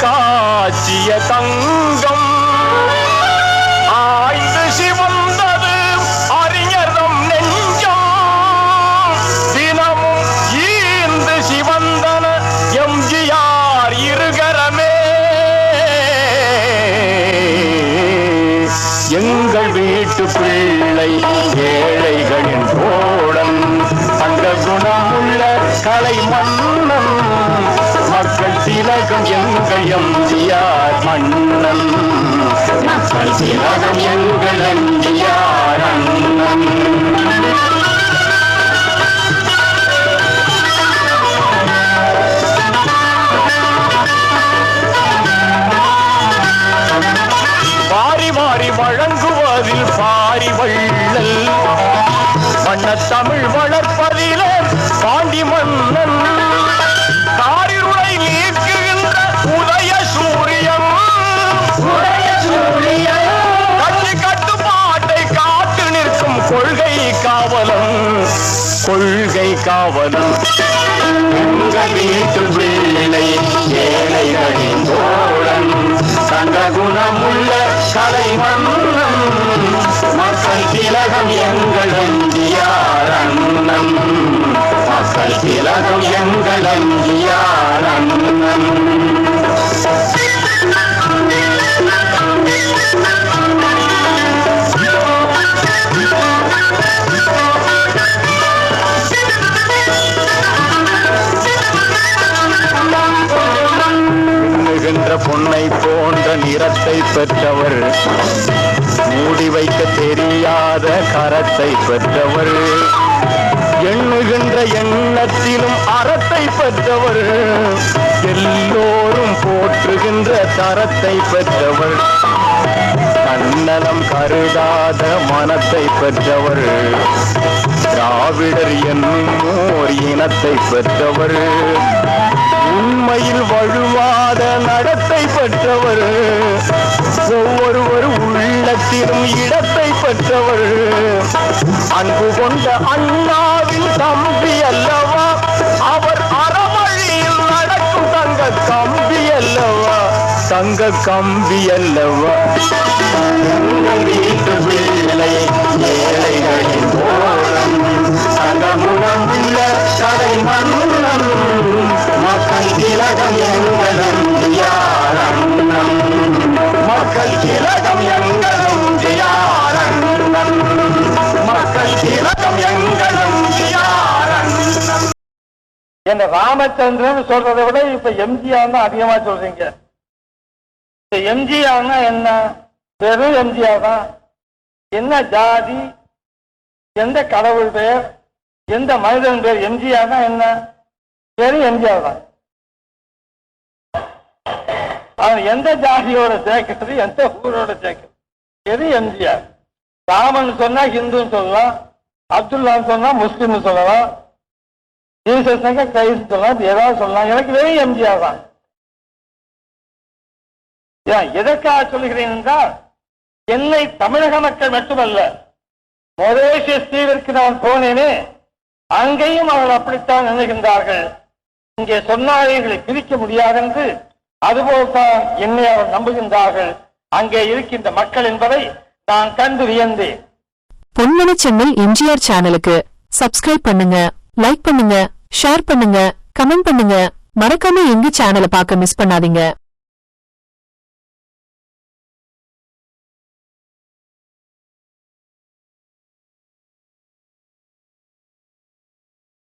காட்சிய தங்கம். ஆய்ந்து சிவந்தது அறிஞரம் நெஞ்சம். தினமும் ஈந்து சிவந்தன எம்ஜிஆர் இருகரமே. எங்கள் வீட்டு பிள்ளை ஏழைகளின் தோழன் தங்க குணமுள்ள கலை மன்னன் மக்கள் எங்கள் எம்ஜிஆர் மன்னன் மக்கள் திலகம் எங்கள் எம்ஜிஆர் அண்ணன் வாரி வாரி வழங்குவதில் பாரி வள்ளல். வண்ண தமிழ் வளர்ப்பதிலே பாண்டி மன்னன். கொள்கை காவலன். எங்கள் வீட்டு பிள்ளை ஏழைகளின் தோழன். சங்க குணமுள்ள கலை மன்னன். மக்கள் திலகம் எங்கள் அஞ்சியார் அண்ணன். மக்கள் திலகம் எங்கள் அஞ்சியார் அண்ணன். மின்னுகின்ற பொன்னை போன்ற நிறத்தை பெற்றவர். மூடி வைக்க தெரியாத கரத்தை பெற்றவர். எண்ணுகின்ற எண்ணத்திலும் அறத்தை பெற்றவர். எல்லோரும் போற்றுகின்ற தரத்தை பெற்றவர். தன்னலம் கருதாத மனத்தை பெற்றவர். திராவிடர் என்னும் ஓர் இனத்தை பெற்றவர். உண்மையில் வழுவா வழுவாத நடத்தை பெற்றவர். ஒவ்வொருவர் உள்ளத்திலும் இடத்தை பெற்றவர். அன்பு கொண்ட அண்ணாவின் தம்பி அல்லவா? அவர் அறவழியில் நடக்கும் தங்க கம்பி அல்லவா? தங்க கம்பி அல்லவா? மக்கள் திலகம் எங்களும் மக்கள் திலகம் எங்களும் என்ன ராமச்சந்திரன் சொல்றதை விட இப்ப எம்ஜிஆர் தான் அதிகமா சொல்றீங்க. இந்த எம்ஜிஆர்னா என்ன? வெறும் எம்ஜிஆர் தான். என்ன ஜாதி? எந்த கடவுள் பெயர்? எந்த மனிதன் பெயர்? எம்ஜிஆர் தான் என்ன? வெறும் எம்ஜிஆர் தான். அவன் எந்த ஜாதியோட சேர்க்கிறது எந்த ஊரோட சேர்க்கிறது? எது எம்ஜிஆர்? ராமன் சொன்னா ஹிந்துன்னு சொல்லலாம் அப்துல்லான்னு சொன்னா முஸ்லீம்னு சொல்லலாம் ஜீசஸ்னாக்க கிரைஸ்ட் சொல்லலாம் ஏதாவது சொல்லலாம். எனக்கு வெறும் எம்ஜிஆர் தான். ஏன் எதற்காக சொல்லுகிறேன் என்றால் என்னை தமிழக மக்கள் மட்டுமல்ல மொரேஷியஸ் தீவிற்கு நான் போனேனே அங்கேயும் அவர்கள் அப்படித்தான் நினைக்கின்றார்கள் இங்கே சொன்னாளிகளை பிரிக்க முடியாது என்று அதுபோல்தான் என்னை அவர் நம்புகின்றார்கள். அங்கே இருக்கின்ற மக்கள் என்பதை நான் கண்டு வியந்தேன். பொன்மணி சென்னை எம்ஜிஆர் சேனலுக்கு சப்ஸ்கிரைப் பண்ணுங்க லைக் பண்ணுங்க ஷேர் பண்ணுங்க கமெண்ட் பண்ணுங்க. மறக்காம எங்க சேனலை பார்க்க மிஸ் பண்ணாதீங்க.